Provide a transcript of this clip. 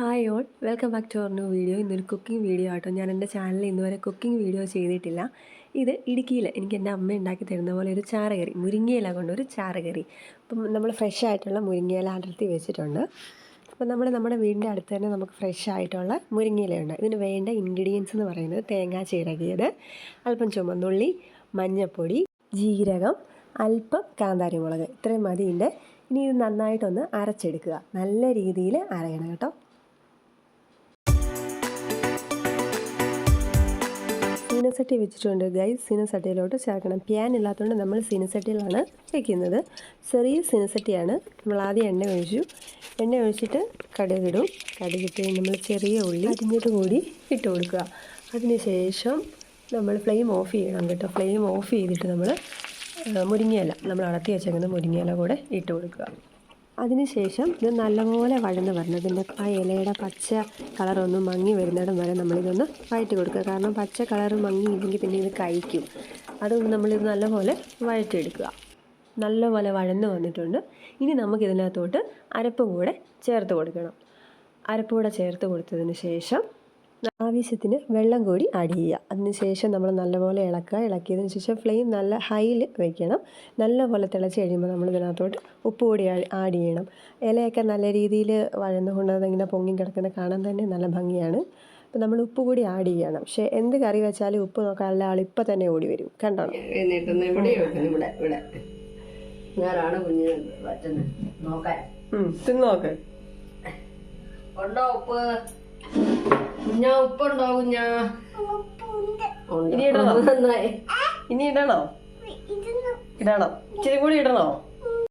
Hi all. Welcome back to our new video. ഇന്നൊരു cooking video ആട്ടോ. ഞാൻ എന്റെ ചാനലിൽ ഇന്നുവരെ കുക്കിംഗ് വീഡിയോ ചെയ്തിട്ടില്ല. ഇത് ഇടുക്കിയിൽ എനിക്ക് എന്റെ അമ്മ ഉണ്ടാക്കി തരുന്ന പോലെ ഒരു ചാറുകറി മുരിങ്ങയില കൊണ്ട് ഒരു ചാറുകറി അപ്പം നമ്മൾ ഫ്രഷ് ആയിട്ടുള്ള മുരിങ്ങയില അടർത്തി വെച്ചിട്ടുണ്ട്. അപ്പം നമ്മൾ നമ്മുടെ വീടിന്റെ അടുത്ത് തന്നെ നമുക്ക് ഫ്രഷ് ആയിട്ടുള്ള മുരിങ്ങയിലയുണ്ട്. ഇതിന് വേണ്ട ഇൻഗ്രീഡിയൻസ് എന്ന് പറയുന്നത് തേങ്ങ ചിരകിയത് അല്പം ചുമന്നുള്ളി മഞ്ഞൾപ്പൊടി ജീരകം അല്പം കാന്താരിമുളക്. ഇത്രയും മതി ഇതിന്റെ. ഇനി ഇത് നന്നായിട്ടൊന്ന് അരച്ചെടുക്കുക. നല്ല രീതിയിൽ അരയണം കേട്ടോ. സീനസട്ടി വെച്ചിട്ടുണ്ട്. ഗൈസ് സീനസട്ടിയിലോട്ട് ചേർക്കണം. പ്യാൻ ഇല്ലാത്തതുകൊണ്ട് നമ്മൾ സീനസട്ടിയിലാണ് വെക്കുന്നത്. ചെറിയ സീനസട്ടിയാണ്. നമ്മൾ ആദ്യം എണ്ണ ഒഴിച്ചു. എണ്ണ ഒഴിച്ചിട്ട് കടുകിടും. കടുകിട്ട് നമ്മൾ ചെറിയ ഉള്ളി അരിഞ്ഞിട്ട് കൂടി ഇട്ട് കൊടുക്കുക. അതിന് ശേഷം നമ്മൾ ഫ്ലെയിം ഓഫ് ചെയ്യണം കേട്ടോ. ഫ്ലെയിം ഓഫ് ചെയ്തിട്ട് നമ്മൾ മുരിങ്ങയില. നമ്മൾ അടത്തി വെച്ചേക്കുന്ന മുരിങ്ങയില കൂടെ ഇട്ട് കൊടുക്കുക. അതിനുശേഷം ഇത് നല്ലപോലെ വഴന്ന് വരണം. ഇതിന്റെ ആ ഇലയുടെ പച്ച കളറൊന്ന് മങ്ങി വരുന്നിടം വരെ നമ്മളിതൊന്ന് വഴറ്റി കൊടുക്കുക. കാരണം പച്ച കളർ മങ്ങിയില്ലെങ്കിൽ പിന്നെ ഇത് കഴിക്കും. അതൊന്ന് നമ്മളിത് നല്ലപോലെ വഴറ്റിയെടുക്കുക. നല്ലപോലെ വഴന്ന് വന്നിട്ടുണ്ട്. ഇനി നമുക്കിതിനകത്തോട്ട് അരപ്പ് കൂടെ ചേർത്ത് കൊടുക്കണം. അരപ്പ് കൂടെ ചേർത്ത് കൊടുത്തതിന് ശേഷം ആവശ്യത്തിന് വെള്ളം കൂടി ആഡ് ചെയ്യുക. അതിനുശേഷം നമ്മൾ നല്ലപോലെ ഇളക്കുക. ഇളക്കിയതിന് ശേഷം ഫ്ലെയിം നല്ല ഹൈയിൽ വെക്കണം. നല്ലപോലെ തിളച്ച് കഴിയുമ്പോൾ നമ്മൾ ഇതിനകത്തോട്ട് ഉപ്പ് കൂടി ആഡ് ചെയ്യണം. ഇലയൊക്കെ നല്ല രീതിയിൽ വഴന്നുകൊണ്ട് അതിങ്ങനെ പൊങ്ങി കിടക്കുന്ന കാണാൻ തന്നെ നല്ല ഭംഗിയാണ്. അപ്പോൾ നമ്മൾ ഉപ്പ് കൂടി ആഡ് ചെയ്യണം. പക്ഷേ എന്ത് കറി വെച്ചാലും ഉപ്പ് നോക്കാനുള്ള ആൾ ഇപ്പം തന്നെ ഓടി വരും. കണ്ടോ? തിന്നോക്ക്. ഉണ്ടോ ഉപ്പ്? കുഞ്ഞാ ഉപ്പുണ്ടോ. കുഞ്ഞാ. ഇനി ഇടണോ? നന്നായി. ഇനി ഇടണോ? ഇടണോ. ഇച്ചിരി കൂടി ഇടണോ?